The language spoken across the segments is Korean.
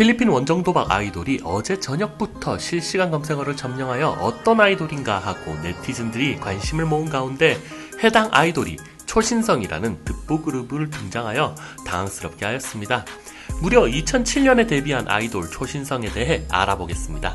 필리핀 원정 도박 아이돌이 어제 저녁부터 실시간 검색어를 점령하여 어떤 아이돌인가 하고 네티즌들이 관심을 모은 가운데 해당 아이돌이 초신성이라는 듣보 그룹을 등장하여 당황스럽게 하였습니다. 무려 2007년에 데뷔한 아이돌 초신성에 대해 알아보겠습니다.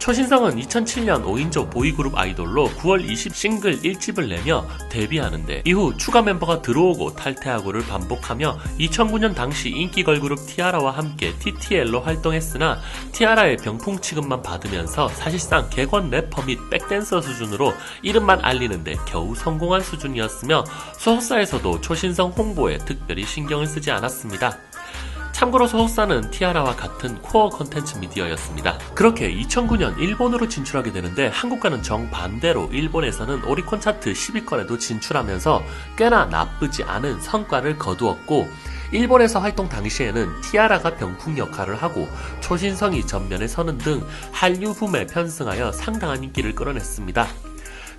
초신성은 2007년 5인조 보이그룹 아이돌로 9월 20 싱글 1집을 내며 데뷔하는데 이후 추가 멤버가 들어오고 탈퇴하고를 반복하며 2009년 당시 인기 걸그룹 티아라와 함께 TTL로 활동했으나 티아라의 병풍 취급만 받으면서 사실상 객원 래퍼 및 백댄서 수준으로 이름만 알리는데 겨우 성공한 수준이었으며 소속사에서도 초신성 홍보에 특별히 신경을 쓰지 않았습니다. 참고로 소속사는 티아라와 같은 코어 컨텐츠 미디어였습니다. 그렇게 2009년 일본으로 진출하게 되는데 한국과는 정반대로 일본에서는 오리콘 차트 10위권에도 진출하면서 꽤나 나쁘지 않은 성과를 거두었고 일본에서 활동 당시에는 티아라가 병풍 역할을 하고 초신성이 전면에 서는 등 한류 붐에 편승하여 상당한 인기를 끌어냈습니다.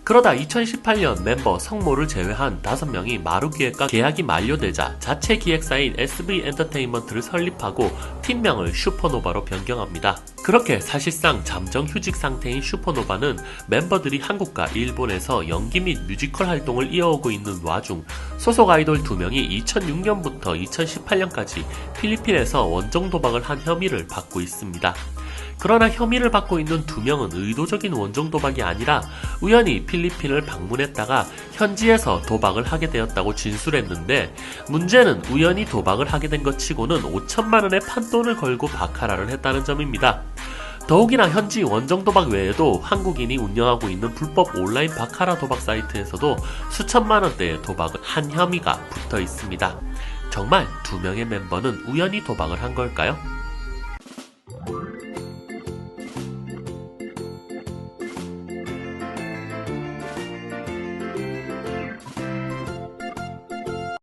그러다 2018년 멤버 성모를 제외한 5명이 마루기획과 계약이 만료되자 자체 기획사인 SV 엔터테인먼트를 설립하고 팀명을 슈퍼노바로 변경합니다. 그렇게 사실상 잠정 휴직 상태인 슈퍼노바는 멤버들이 한국과 일본에서 연기 및 뮤지컬 활동을 이어오고 있는 와중 소속 아이돌 2명이 2006년부터 2018년까지 필리핀에서 원정 도박을 한 혐의를 받고 있습니다. 그러나 혐의를 받고 있는 두 명은 의도적인 원정 도박이 아니라 우연히 필리핀을 방문했다가 현지에서 도박을 하게 되었다고 진술했는데 문제는 우연히 도박을 하게 된 것 치고는 5천만 원의 판돈을 걸고 바카라를 했다는 점입니다. 더욱이나 현지 원정 도박 외에도 한국인이 운영하고 있는 불법 온라인 바카라 도박 사이트에서도 수천만 원대의 도박을 한 혐의가 붙어 있습니다. 정말 두 명의 멤버는 우연히 도박을 한 걸까요?